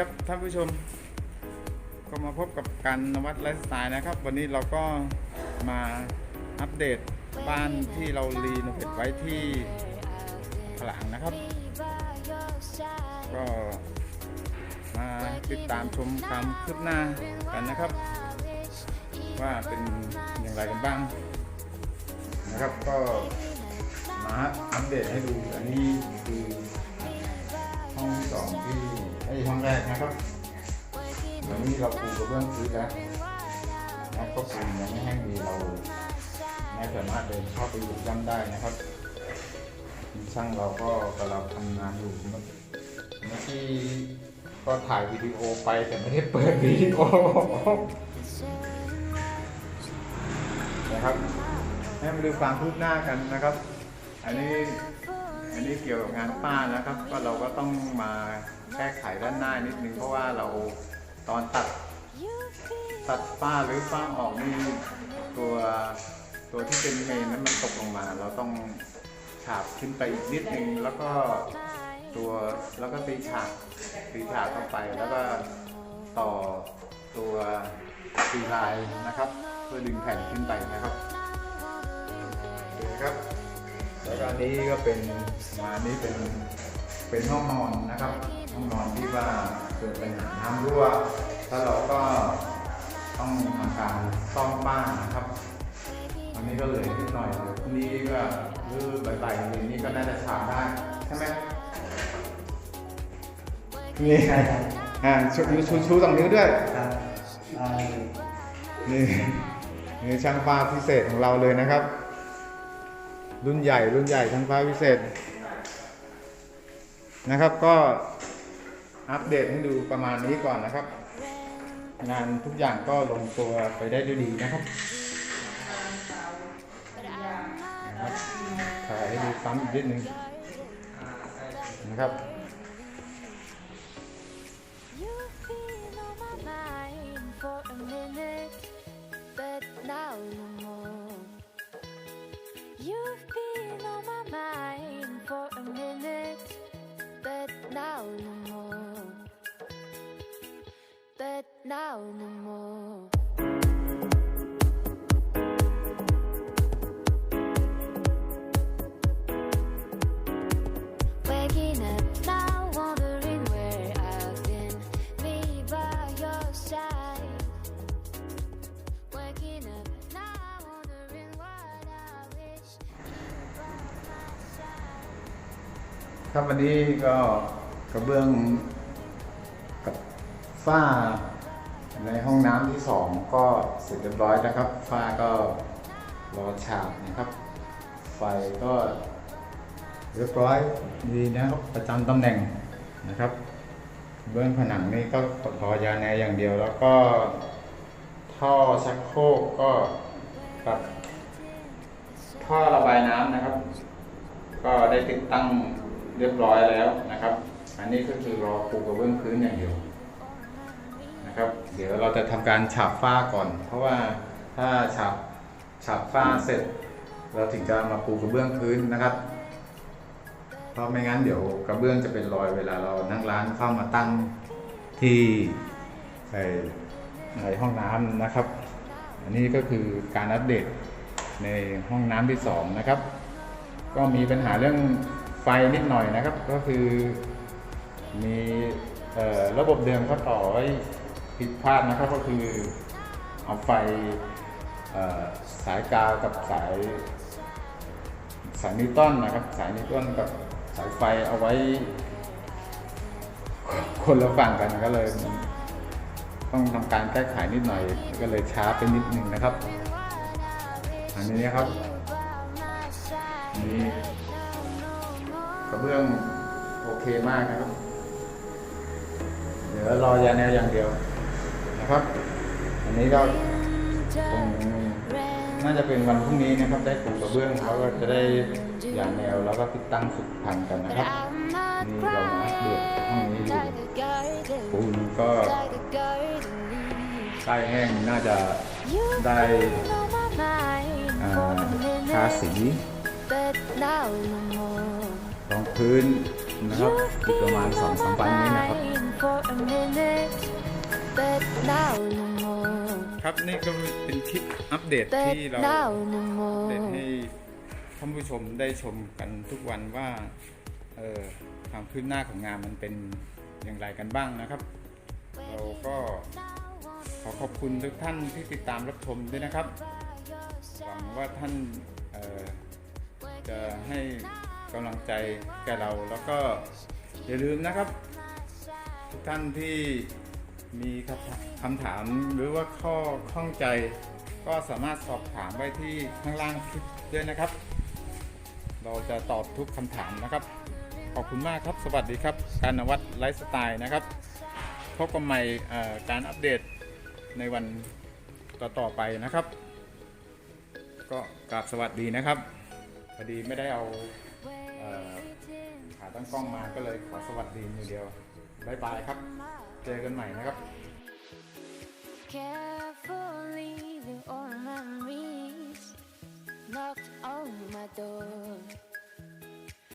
ครับท่านผู้ชม ก็มาพบกับการนวัดไลฟ์สไตล์นะครับ วันนี้เราก็มาอัปเดตบ้านที่เรารีโนเวทไว้ที่ขลังนะครับ ก็มาติดตามชมความคืบหน้ากันนะครับ ว่าเป็นอย่างไรกันบ้างนะครับก็มาอัปเดตให้ดูอันนี้คือ ห้องที่สองที่ไอ้ห้องแรกนะครับเดี๋ยวนี้เราปูกระเบื้องพื้นแล้วนะก็ปูยังไม่แห้งดีเราไม่สามารถเดินเข้าไปหยุดย่ำได้นะครับช่างเราก็กำลังทำงานอยู่เมื่อเมื่อกี้ก็ถ่ายวิดีโอไปแต่ไม่ได้เปิดวิดีโอนะครับให้มาดูความคืบหน้ากันนะครับ อันนี้ อันนี้เกี่ยวกับงานป้านะครับ ก็เราก็ต้องมาแก้ไขด้านหน้านิดนึงเพราะว่าเราตอนตัดตัดฝ้าหรือฝ้าออกนี่ตัวตัวที่เป็นเมนนั้นมันตกลงมา เราต้องฉาบขึ้นไปอีกนิดนึงแล้วก็ตัวแล้วก็ตีฉากตีฉากเข้าไปแล้วก็ต่อตัวตีลายนะครับ เพื่อดึงแผ่นขึ้นไปนะครับโอเคครับ อันนี้ก็เป็นมาอันนี้เป็นเป็นห้องนอนนะครับ ห้องนอนที่ว่าเกิดปัญหาน้ำรั่วแล้วเราก็ต้องทำการซ่อมบ้านนะครับ อันนี้ก็เหลือนิดหน่อยเดี๋ยวพรุ่งนี้ก็หรือบ่ายๆเย็นนี้ก็น่าจะฉาบได้ใช่ไหมนี่ใช่ครับอ่าชูชูชูสองนิ้วด้วยครับได้นี่นี่ช่างฟ้าพิเศษของเราเลยนะครับ รุ่นใหญ่ รุ่นใหญ่ช่างฟ้าพิเศษนะครับก็อัปเดตให้ดูประมาณนี้ก่อนนะครับ งานทุกอย่างก็ลงตัวไปได้ด้วยดีนะครับนะครับถ่ายให้ดูซ้ำอีกนิดนึงนะครับ ครับวันนี้ก็กระเบื้องกับฝ้าในห้องน้ำที่สองก็เสร็จเรียบร้อยนะครับ ฝ้าก็รอฉาบนะครับ ไฟก็เรียบร้อยดีนะครับประจำตำแหน่งนะครับ เบื้องผนังนี่ก็พอยาแนอย่างเดียว แล้วก็ท่อชักโครกก็กับท่อระบายน้ำนะครับ ก็ได้ติดตั้ง เรียบร้อยแล้วนะครับ อันนี้ก็คือรอปูกระเบื้องพื้นอย่างเดียวนะครับ เดี๋ยวเราจะทำการฉาบฝ้าก่อน เพราะว่าถ้าฉาบฉาบฝ้าเสร็จ เราถึงจะมาปูกระเบื้องพื้นนะครับ เพราะไม่งั้นเดี๋ยวกระเบื้องจะเป็นรอยเวลาเรานั่งร้านเข้ามาตั้งที่ในในห้องน้ำนะครับ อันนี้ก็คือการอัปเดตในห้องน้ำที่สองนะครับ ก็มีปัญหาเรื่อง ไฟนิดหน่อยนะครับ ก็คือมีออระบบเดิมเขาต่อไว้ผิดพลาดนะครับก็คือเอาไฟสายกาวกับสายสายนิวตันนะครับ สายนิวตันกับสายไฟเอาไว้ คนละฝั่งกันก็เลย ต้องทำการแก้ไขนิดหน่อย ก็เลยช้าไปนิดนึงนะครับ อันนี้นะครับนี่ กระเบื้องโอเคมากนะครับ เดี๋ยวรอยาแนวอย่างเดียวนะครับ อันนี้ก็คงน่าจะเป็นวันพรุ่งนี้นะครับ ได้ปูกระเบื้องเขาก็จะได้ยาแนวแล้วก็ติดตั้งสุดพันกันนะครับนี่เรามาเดือดห้องนี้ดูปูนก็ใกล้แห้งน่าจะได้อ่าทาสี รองพื้นนะครับอีกประมาณสองสามวันนี้นะครับ For a minute, but now no more. ครับนี่ก็เป็นคลิปอัปเดต But ที่เรา now no เดต more. ให้ท่านผู้ชมได้ชมกันทุกวันว่าเออความคืบหน้าของงานมันเป็นอย่างไรกันบ้างนะครับ เราก็ขอขอบคุณทุกท่านที่ติดตามรับชมด้วยนะครับ หวังว่าท่านเอ่อจะให้ กำลังใจแก่เราแล้วก็อย่าลืมนะครับ ทุกท่านที่มีคำถามหรือว่าข้อข้องใจ ก็สามารถสอบถามไว้ที่ข้างล่างคลิปด้วยนะครับ เราจะตอบทุกคำถามนะครับ ขอบคุณมากครับ สวัสดีครับ การนวัดไลฟ์สไตล์นะครับ พบกันใหม่การอัปเดตในวันต่อๆไปนะครับ ก็กราบสวัสดีนะครับพอดีไม่ได้เอา ขาตั้งกล้องมาก็เลยขอสวัสดีมือเดียวบายบายครับ เจอกันใหม่นะครับ Carefully, the old memories knocked on my door.